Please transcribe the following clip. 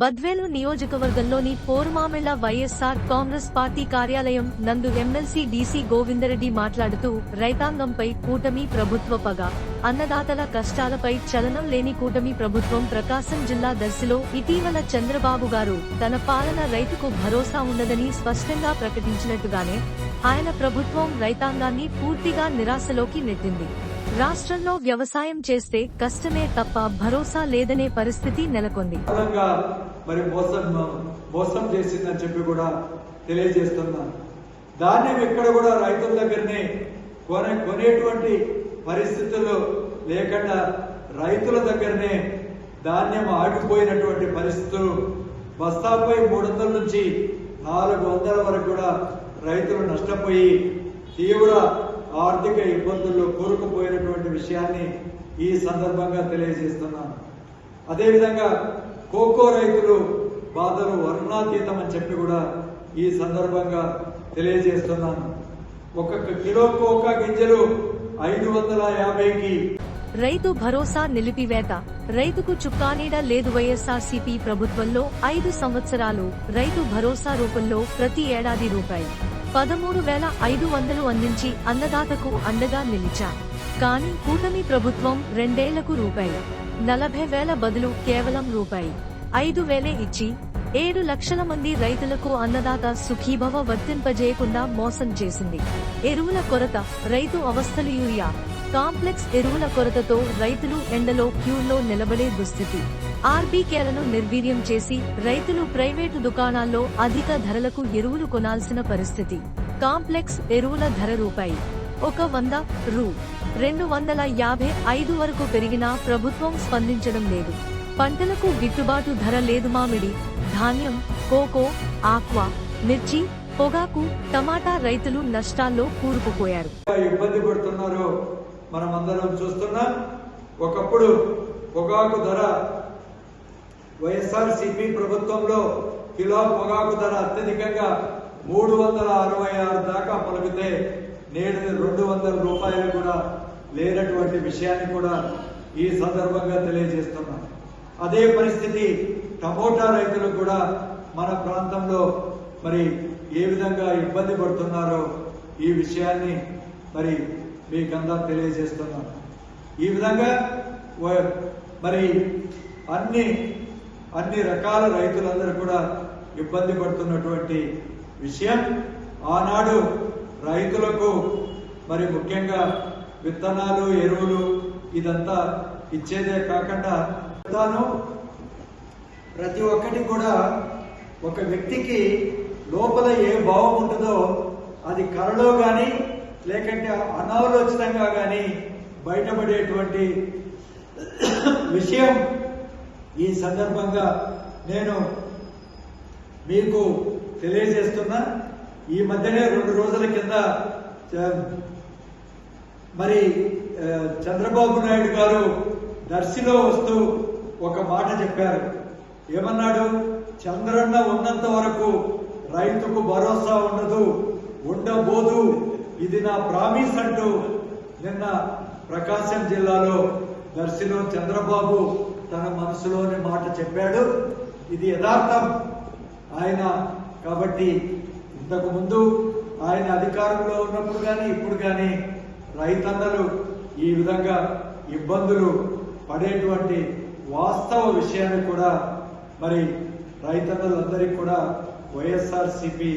బద్వేలు నియోజకవర్గంలోని పోరుమామిళ్ళ వైఎస్ఆర్ కాంగ్రెస్ పార్టీ కార్యాలయం నందు ఎమ్మెల్సీ డీసీ గోవిందరెడ్డి మాట్లాడుతూ రైతాంగంపై కూటమి ప్రభుత్వ పగ. అన్నదాతల కష్టాలపై చలనం లేని కూటమి ప్రభుత్వం ప్రకాశం జిల్లా దర్శిలో ఇటీవల చంద్రబాబు గారు తన పాలన రైతుకు భరోసా ఉండదని స్పష్టంగా ప్రకటించినట్టుగానే ఆయన ప్రభుత్వం రైతాంగాన్ని పూర్తిగా నిరాశలోకి నెట్టింది. రాష్ట్రంలో వ్యవసాయం చేస్తే కష్టమే తప్ప భరోసా లేదనే పరిస్థితి నెలకొంది. మరి మోసం మోసం చేసిందని చెప్పి కూడా తెలియజేస్తున్నా. ధాన్యం ఇక్కడ కూడా రైతుల దగ్గరనే కొనే కొనేటువంటి పరిస్థితులు లేకుండా రైతుల దగ్గరనే ధాన్యం ఆగిపోయినటువంటి పరిస్థితులు బస్తాపై మూడు వందల నుంచి నాలుగు వందల వరకు కూడా రైతులు నష్టపోయి తీవ్ర ఆర్థిక ఇబ్బందుల్లో కోరుకుపోయినటువంటి విషయాన్ని ఈ సందర్భంగా తెలియజేస్తున్నాను. అదేవిధంగా కోకో రైతులు బాధలు వర్ణాతీతం అని చెప్పి కూడా ఈ సందర్భంగా తెలియజేస్తున్నాను. ఒక్కొక్క కిలో కోకా గింజలు ఐదు వందల యాభైకి రైతు భరోసా నిలిపివేత. రైతుకు చుక్కానీడ లేదు వైఎస్ఆర్సీపీ ప్రభుత్వంలో ఐదు సంవత్సరాలు. రైతు భరోసా రూపంలో ప్రతి ఏడాది రూపాయి. పదమూడు వేల ఐదు వందలు అందించి అన్నదాతకు అండగా నిలిచా కానీ కూటమి ప్రభుత్వం రెండేళ్ళకు రూపాయి నలభై వేల బదులు కేవలం రూపాయి ఐదు వేలే ఇచ్చి ఏడు లక్షల మంది రైతులకు అన్నదాత సుఖీభవ వర్తింపజేయకుండా మోసం చేసింది. ఎరువుల కొరత రైతు అవస్థలు యూరియా కాంప్లెక్స్ ఎరువుల కొరతతో రైతులు ఎండలో క్యూల్లో నిలబడే దుస్థితి. ఆర్బీకేలను నిర్వీర్యం చేసి రైతులు ప్రైవేటు దుకాణాల్లో అధిక ధరలకు ఎరువులు కొనాల్సిన పరిస్థితి. కాంప్లెక్స్ ఎరువుల ధర రూపాయి ఒక వంద రూ. రెండు వందల యాభై ఐదు వరకు పెరిగినా ప్రభుత్వం స్పందించడం లేదు. పంటలకు గిట్టుబాటు ధర లేదు మామిడి ధాన్యం కోకో ఆక్వా మిర్చి పొగాకు టమాటా రైతులు నష్టాల్లో కూరుకుపోయారు. ఇబ్బంది పడుతున్నారు మనం అందరం చూస్తున్నాం ఒకప్పుడు పొగాకు ధర వైఎస్ఆర్ సిపి ప్రభుత్వంలో కిలో పొగాకు ధర అత్యధికంగా మూడు వందల అరవై ఆరు దాకా పలికితే నేడు రెండు వందల రూపాయలు కూడా లేనటువంటి విషయాన్ని కూడా ఈ సందర్భంగా తెలియజేస్తున్నాం. అదే పరిస్థితి టమోటా రైతులు కూడా మన ప్రాంతంలో మరి ఏ విధంగా ఇబ్బంది పడుతున్నారో ఈ విషయాన్ని మరి మీకందా తెలియజేస్తున్నాను. ఈ విధంగా మరి అన్ని అన్ని రకాల రైతులందరూ కూడా ఇబ్బంది పడుతున్నటువంటి విషయం ఆనాడు రైతులకు మరి ముఖ్యంగా విత్తనాలు ఎరువులు ఇదంతా ఇచ్చేదే కాకుండా తాను ప్రతి ఒక్కటి కూడా ఒక వ్యక్తికి లోపల ఏ భావం ఉంటుందో అది కళలో కానీ లేకంటే అనాలోచితంగా కానీ బయటపడేటువంటి విషయం ఈ సందర్భంగా నేను మీకు తెలియజేస్తున్నా. ఈ మధ్యనే రెండు రోజుల కింద చ- మరి చంద్రబాబు నాయుడు గారు దర్శిలో వస్తూ ఒక మాట చెప్పారు. ఏమన్నాడు? చంద్రన్న ఉన్నంత వరకు రైతుకు భరోసా ఉండదు ఉండబోదు. ఇది నా ప్రామిస్ అంటూ నిన్న ప్రకాశం జిల్లాలో దర్శిలో చంద్రబాబు తన మనసులోని మాట చెప్పాడు. ఇది యథార్థం. ఆయన కాబట్టి ఇంతకు ముందు ఆయన అధికారంలో ఉన్నప్పుడు కానీ ఇప్పుడు కానీ రైతన్నలు ఈ విధంగా ఇబ్బందులు పడేటువంటి వాస్తవ విషయాన్ని కూడా మరి రైతన్నలందరికీ కూడా వైఎస్ఆర్ సిపి